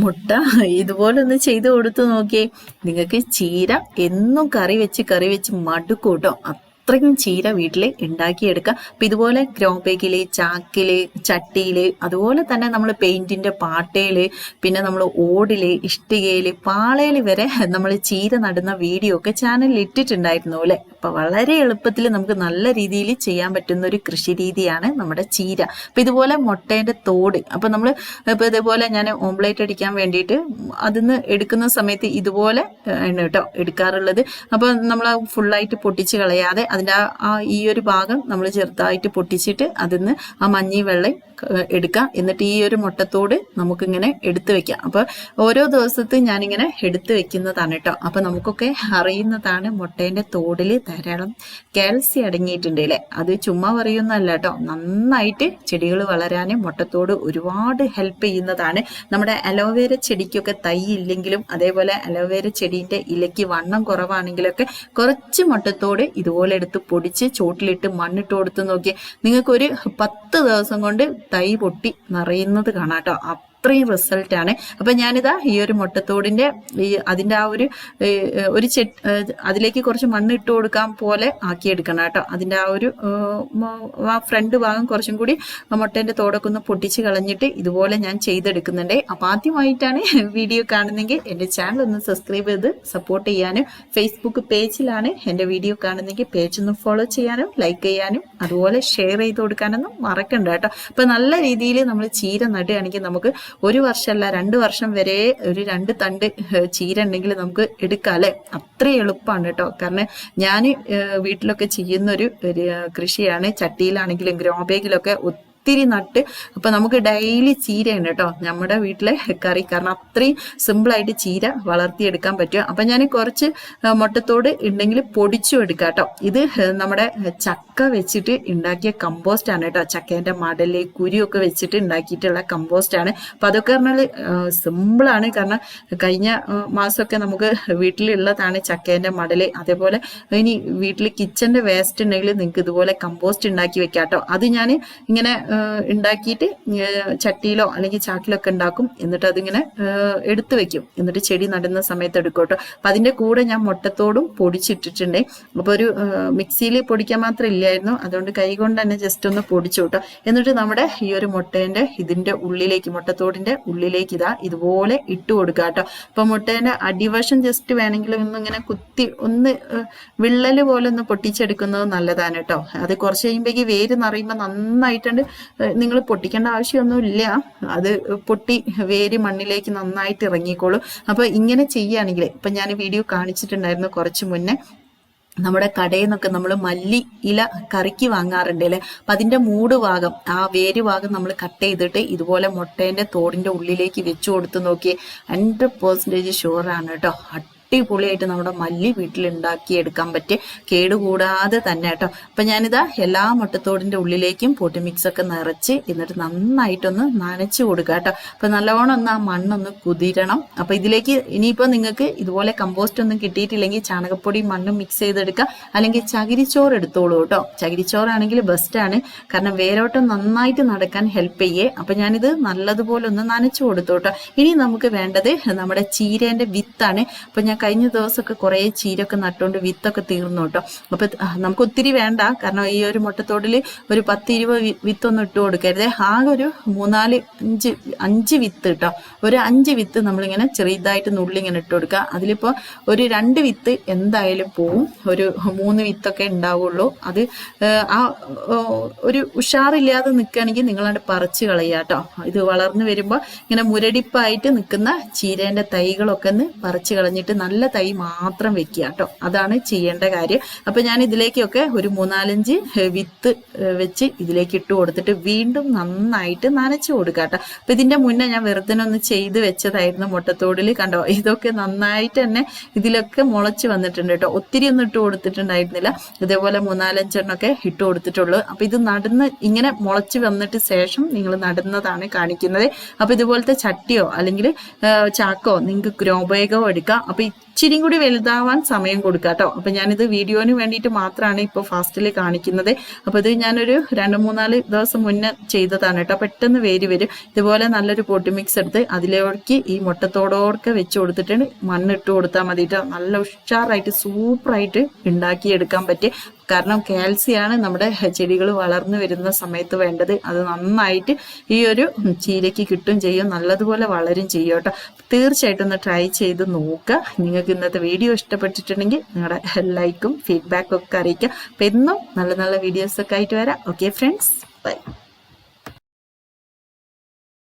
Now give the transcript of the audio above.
മുട്ട ഇതുപോലെ ഒന്ന് ചെയ്ത് കൊടുത്തു നോക്കിയേ. നിങ്ങൾക്ക് ചീര എന്നും കറി വെച്ച് കറി വെച്ച് മടുക്കൂട്ടോ. അത്രയും ചീര വീട്ടിൽ ഉണ്ടാക്കിയെടുക്കുക അപ്പം ഇതുപോലെ ഗ്രോ ചാക്കിൽ ചട്ടിയിൽ അതുപോലെ തന്നെ നമ്മൾ പെയിന്റിന്റെ പാട്ടയിൽ പിന്നെ നമ്മൾ ഓടിൽ ഇഷ്ടികയിൽ പാളയിൽ വരെ നമ്മൾ ചീര നടുന്ന വീഡിയോ ഒക്കെ ചാനലിൽ ഇട്ടിട്ടുണ്ടായിരുന്നു അല്ലെ? അപ്പൊ വളരെ എളുപ്പത്തിൽ നമുക്ക് നല്ല രീതിയിൽ ചെയ്യാൻ പറ്റുന്ന ഒരു കൃഷി രീതിയാണ് നമ്മുടെ ചീര. അപ്പൊ ഇതുപോലെ മുട്ടേന്റെ തോട് അപ്പൊ നമ്മൾ ഇപ്പൊ ഇതേപോലെ ഞാൻ ഓംപ്ലേറ്റ് അടിക്കാൻ വേണ്ടിയിട്ട് അതിന്ന് എടുക്കുന്ന സമയത്ത് ഇതുപോലെ ആണ് കേട്ടോ എടുക്കാറുള്ളത്. അപ്പൊ നമ്മൾ ഫുള്ളായിട്ട് പൊട്ടിച്ച് കളയാതെ അതിന്റെ ആ- ഈ ഒരു ഭാഗം നമ്മൾ ചെറുതായിട്ട് പൊട്ടിച്ചിട്ട് അതിന്ന് ആ മഞ്ഞി വെള്ളം എടുക്കുക എടുക്കാം. എന്നിട്ട് ഈ ഒരു മുട്ടത്തോട് നമുക്കിങ്ങനെ എടുത്തു വെക്കാം. അപ്പൊ ഓരോ ദിവസത്തും ഞാനിങ്ങനെ എടുത്തു വെക്കുന്നതാണ് കേട്ടോ. അപ്പൊ നമുക്കൊക്കെ അറിയുന്നതാണ് മുട്ടേന്റെ തോടിൽ ധാരാളം കാൽസ്യം അടങ്ങിയിട്ടുണ്ട് അല്ലേ? അത് ചുമ്മാ പറയുന്നല്ല കേട്ടോ. നന്നായിട്ട് ചെടികൾ വളരാനും മുട്ടത്തോട് ഒരുപാട് ഹെൽപ്പ് ചെയ്യുന്നതാണ്. നമ്മുടെ അലോവേര ചെടിക്കൊക്കെ തൈ ഇല്ലെങ്കിലും അതേപോലെ അലോവേര ചെടീന്റെ ഇലയ്ക്ക് വണ്ണം കുറവാണെങ്കിലൊക്കെ കുറച്ച് മുട്ടത്തോട് ഇതുപോലെ എടുത്ത് പൊടിച്ച് ചോട്ടിലിട്ട് മണ്ണിട്ട് കൊടുത്ത് നോക്കി നിങ്ങൾക്ക് ഒരു പത്ത് ദിവസം കൊണ്ട് തൈ പൊട്ടി നിറയുന്നത് കാണാം കേട്ടോ. അത്രയും റിസൾട്ടാണ് അപ്പം ഞാനിതാ ഈ ഒരു മുട്ടത്തോടിന്റെ ഈ അതിന്റെ ആ ഒരു ഒരു ചെട്ട് അതിലേക്ക് കുറച്ച് മണ്ണ് ഇട്ട് കൊടുക്കാൻ പോലെ ആക്കിയെടുക്കണം കേട്ടോ. അതിന്റെ ആ ഒരു ആ ഫ്രണ്ട് ഭാഗം കുറച്ചും കൂടി മുട്ടേന്റെ തോടൊക്കെ ഒന്ന് പൊട്ടിച്ച് കളഞ്ഞിട്ട് ഇതുപോലെ ഞാൻ ചെയ്തെടുക്കുന്നുണ്ട്. അപ്പം ആദ്യമായിട്ടാണ് വീഡിയോ കാണുന്നെങ്കിൽ എന്റെ ചാനൽ ഒന്ന് സബ്സ്ക്രൈബ് ചെയ്ത് സപ്പോർട്ട് ചെയ്യാനും ഫേസ്ബുക്ക് പേജിലാണ് എന്റെ വീഡിയോ കാണുന്നെങ്കിൽ പേജ് ഒന്ന് ഫോളോ ചെയ്യാനും ലൈക്ക് ചെയ്യാനും അതുപോലെ ഷെയർ ചെയ്ത് കൊടുക്കാനൊന്നും മറക്കണ്ട കേട്ടോ. അപ്പം നല്ല രീതിയിൽ നമ്മൾ ചീര നടുകയാണെങ്കിൽ നമുക്ക് ഒരു വർഷമല്ല രണ്ട് വർഷം വരെ ഒരു രണ്ട് തണ്ട് ചീര ഉണ്ടെങ്കിൽ നമുക്ക് എടുക്കാം അല്ലെ? അത്ര എളുപ്പമാണ് കേട്ടോ. കാരണം ഞാൻ വീട്ടിലൊക്കെ ചെയ്യുന്ന ഒരു കൃഷിയാണ്. ചട്ടിയിലാണെങ്കിലും ഗ്രോ ബാഗിലൊക്കെ ഒത്തിരി നട്ട്. അപ്പൊ നമുക്ക് ഡെയിലി ചീരയുണ്ട് കേട്ടോ നമ്മുടെ വീട്ടിലെ കറി. കാരണം അത്രയും സിമ്പിളായിട്ട് ചീര വളർത്തിയെടുക്കാൻ പറ്റും അപ്പൊ ഞാൻ കുറച്ച് മുട്ടത്തോട് ഉണ്ടെങ്കിൽ പൊടിച്ചു എടുക്കാം കേട്ടോ ഇത് നമ്മുടെ ചക്ക വെച്ചിട്ട് ഉണ്ടാക്കിയ കമ്പോസ്റ്റ് ആണ് കേട്ടോ ചക്കേന്റെ മടൽ കുരിയൊക്കെ വെച്ചിട്ട് ഉണ്ടാക്കിയിട്ടുള്ള കമ്പോസ്റ്റ് ആണ്. അപ്പൊ അതൊക്കെ പറഞ്ഞാൽ സിമ്പിളാണ് കാരണം കഴിഞ്ഞ മാസമൊക്കെ നമുക്ക് വീട്ടിലുള്ളതാണ് ചക്കേന്റെ മടൽ അതേപോലെ ഇനി വീട്ടിൽ കിച്ചന്റെ വേസ്റ്റ് ഉണ്ടെങ്കിൽ നിങ്ങൾക്ക് ഇതുപോലെ കമ്പോസ്റ്റ് ഉണ്ടാക്കി വെക്കാം കേട്ടോ അത് ഞാൻ ഇങ്ങനെ ഉണ്ടാക്കിയിട്ട് ചട്ടിയിലോ അല്ലെങ്കിൽ ചാക്കിലോ ഒക്കെ ഉണ്ടാക്കും. എന്നിട്ട് അതിങ്ങനെ എടുത്തു വെക്കും. എന്നിട്ട് ചെടി നടുന്ന സമയത്ത് എടുക്കും അപ്പൊ അതിന്റെ കൂടെ ഞാൻ മുട്ടത്തോടും പൊടിച്ചിട്ടിട്ടുണ്ട്. അപ്പൊ ഒരു മിക്സിയിൽ പൊടിക്കാൻ മാത്രം ഇല്ലായിരുന്നു. അതുകൊണ്ട് കൈ കൊണ്ട് തന്നെ ജസ്റ്റ് ഒന്ന് പൊടിച്ചു കേട്ടോ. എന്നിട്ട് നമ്മുടെ ഈ ഒരു മുട്ടേന്റെ ഇതിന്റെ ഉള്ളിലേക്ക് മുട്ടത്തോടിന്റെ ഉള്ളിലേക്ക് ഇതാ ഇതുപോലെ ഇട്ട് കൊടുക്കുക കേട്ടോ. അപ്പൊ മുട്ടേന്റെ അടിവശം ജസ്റ്റ് വേണമെങ്കിൽ ഒന്ന് ഇങ്ങനെ കുത്തി ഒന്ന് വിള്ളൽ പോലെ ഒന്ന് പൊട്ടിച്ചെടുക്കുന്നത് നല്ലതാണ് കേട്ടോ. അത് കുറച്ച് കഴിയുമ്പോഴേക്ക് വേര് നിറയുമ്പോൾ നന്നായിട്ടുണ്ട്. നിങ്ങൾ പൊട്ടിക്കേണ്ട ആവശ്യമൊന്നുമില്ല. അത് പൊട്ടി വേര് മണ്ണിലേക്ക് നന്നായിട്ട് ഇറങ്ങിക്കോളും. അപ്പൊ ഇങ്ങനെ ചെയ്യുകയാണെങ്കിൽ ഇപ്പൊ ഞാൻ വീഡിയോ കാണിച്ചിട്ടുണ്ടായിരുന്നു കുറച്ച് മുന്നേ. നമ്മുടെ കടയിൽ നിന്നൊക്കെ നമ്മൾ മല്ലി ഇല കറിക്ക് വാങ്ങാറുണ്ട് അല്ലേ? അപ്പൊ അതിന്റെ മൂട് ഭാഗം ആ വേര് ഭാഗം നമ്മൾ കട്ട് ചെയ്തിട്ട് ഇതുപോലെ മുട്ടേന്റെ തോടിന്റെ ഉള്ളിലേക്ക് വെച്ചു കൊടുത്ത് നോക്കിയേ. ഹൺഡ്രഡ് പെർസെന്റേജ് ആണ് കേട്ടോ. അടിപൊളിയായിട്ട് നമ്മുടെ മല്ലി വീട്ടിൽ ഉണ്ടാക്കിയെടുക്കാൻ പറ്റിയ കേടുകൂടാതെ തന്നെ കേട്ടോ. അപ്പൊ ഞാനിതാ എല്ലാ മുട്ടത്തോടിന്റെ ഉള്ളിലേക്കും പൊട്ടി മിക്സ് ഒക്കെ നിറച്ച് എന്നിട്ട് നന്നായിട്ടൊന്ന് നനച്ചു കൊടുക്കുക കേട്ടോ. അപ്പൊ നല്ലവണ്ണം ഒന്ന് ആ മണ്ണൊന്ന് കുതിരണം. അപ്പൊ ഇതിലേക്ക് ഇനിയിപ്പോ നിങ്ങൾക്ക് ഇതുപോലെ കമ്പോസ്റ്റ് ഒന്നും കിട്ടിയിട്ടില്ലെങ്കിൽ ചാണകപ്പൊടി മണ്ണും മിക്സ് ചെയ്തെടുക്കുക. അല്ലെങ്കിൽ ചകിരിച്ചോറ് എടുത്തോളൂ കേട്ടോ. ചകിരിച്ചോറാണെങ്കിൽ ബെസ്റ്റ് ആണ്. കാരണം വേരോട്ടം നന്നായിട്ട് നടക്കാൻ ഹെൽപ്പ് ചെയ്യേ. അപ്പൊ ഞാനിത് നല്ലതുപോലെ ഒന്ന് നനച്ചു കൊടുത്തു കേട്ടോ. ഇനി നമുക്ക് വേണ്ടത് നമ്മുടെ ചീരേന്റെ വിത്താണ്. അപ്പൊ ഞാൻ കഴിഞ്ഞ ദിവസമൊക്കെ കുറെ ചീരൊക്കെ നട്ടുകൊണ്ട് വിത്തൊക്കെ തീർന്നു കേട്ടോ. അപ്പൊ നമുക്ക് ഒത്തിരി വേണ്ട. കാരണം ഈ ഒരു മുട്ടത്തോടിൽ ഒരു പത്ത് ഇരുപത് വി- വിത്തൊന്നും ഇട്ട് കൊടുക്കരുത്. ആകെ ഒരു മൂന്നാൽ അഞ്ച് അഞ്ച് വിത്ത് കേട്ടോ. ഒരു അഞ്ച് വിത്ത് നമ്മളിങ്ങനെ ചെറിയതായിട്ട് നുള്ളി ഇങ്ങനെ ഇട്ട് കൊടുക്കുക. അതിലിപ്പോ ഒരു രണ്ട് വിത്ത് എന്തായാലും പോവും. ഒരു മൂന്ന് വിത്തൊക്കെ ഉണ്ടാവുള്ളൂ. അത് ആ ഒരു ഉഷാറില്ലാതെ നിൽക്കുകയാണെങ്കിൽ നിങ്ങളാണ്ട് പറിച്ചു കളയുക കേട്ടോ. ഇത് വളർന്നു വരുമ്പോൾ ഇങ്ങനെ മുരടിപ്പായിട്ട് നിൽക്കുന്ന ചീരേന്റെ തൈകളൊക്കെ ഒന്ന് പറിച്ചു കളഞ്ഞിട്ട് നല്ല തൈ മാത്രം വെക്കുക കേട്ടോ. അതാണ് ചെയ്യേണ്ട കാര്യം. അപ്പൊ ഞാൻ ഇതിലേക്കൊക്കെ ഒരു മൂന്നാലഞ്ച് വിത്ത് വെച്ച് ഇതിലേക്ക് ഇട്ട് കൊടുത്തിട്ട് വീണ്ടും നന്നായിട്ട് നനച്ചു കൊടുക്കുക കേട്ടോ. അപ്പൊ ഇതിന്റെ മുന്നേ ഞാൻ വെറുതെ ഒന്ന് ചെയ്ത് വെച്ചതായിരുന്നു മുട്ടത്തോടിൽ കണ്ടോ? ഇതൊക്കെ നന്നായിട്ട് തന്നെ ഇതിലൊക്കെ മുളച്ച് വന്നിട്ടുണ്ട് കേട്ടോ. ഒത്തിരി ഒന്നും ഇട്ട് കൊടുത്തിട്ടുണ്ടായിരുന്നില്ല. ഇതേപോലെ മൂന്നാലഞ്ചെണ്ണൊക്കെ ഇട്ട് കൊടുത്തിട്ടുള്ളൂ. അപ്പൊ ഇത് നടന്ന് ഇങ്ങനെ മുളച്ച് വന്നിട്ട് ശേഷം നിങ്ങൾ നടുന്നതാണ് കാണിക്കുന്നത്. അപ്പൊ ഇതുപോലത്തെ ചട്ടിയോ അല്ലെങ്കിൽ ചാക്കോ നിങ്ങൾക്ക് ഗ്രോബേഗോ എടുക്കാം. അപ്പൊ ഇച്ചിരിയും കൂടി വലുതാവാൻ സമയം കൊടുക്കുക കേട്ടോ. അപ്പം ഞാനിത് വീഡിയോന് വേണ്ടിയിട്ട് മാത്രമാണ് ഇപ്പോൾ ഫാസ്റ്റിൽ കാണിക്കുന്നത്. അപ്പോൾ ഇത് ഞാനൊരു രണ്ട് മൂന്നാൽ ദിവസം മുന്നേ ചെയ്തതാണ് കേട്ടോ. പെട്ടെന്ന് വേര് വരും. ഇതുപോലെ നല്ലൊരു പൊട്ടി മിക്സ് എടുത്ത് അതിലേക്ക് ഈ മുട്ടത്തോടൊക്കെ വെച്ച് കൊടുത്തിട്ട് മണ്ണിട്ട് കൊടുത്താൽ മതി. നല്ല ഉഷാറായിട്ട് സൂപ്പറായിട്ട് ഉണ്ടാക്കിയെടുക്കാൻ പറ്റി കാരണം കാൽസ്യമാണ് നമ്മുടെ ചെടികൾ വളർന്നു വരുന്ന സമയത്ത് വേണ്ടത്. അത് നന്നായിട്ട് ഈ ഒരു ചീരയ്ക്ക് കിട്ടും ചെയ്യും നല്ലതുപോലെ വളരും ചെയ്യും കേട്ടോ. തീർച്ചയായിട്ടും ഒന്ന് ട്രൈ ചെയ്ത് നോക്കുക. നിങ്ങൾക്ക് ഇന്നത്തെ വീഡിയോ ഇഷ്ടപ്പെട്ടിട്ടുണ്ടെങ്കിൽ നിങ്ങളുടെ ലൈക്കും ഫീഡ്ബാക്കും ഒക്കെ അറിയിക്കുക. അപ്പം എന്നും നല്ല നല്ല വീഡിയോസൊക്കെ ആയിട്ട് വരാം. Okay friends bye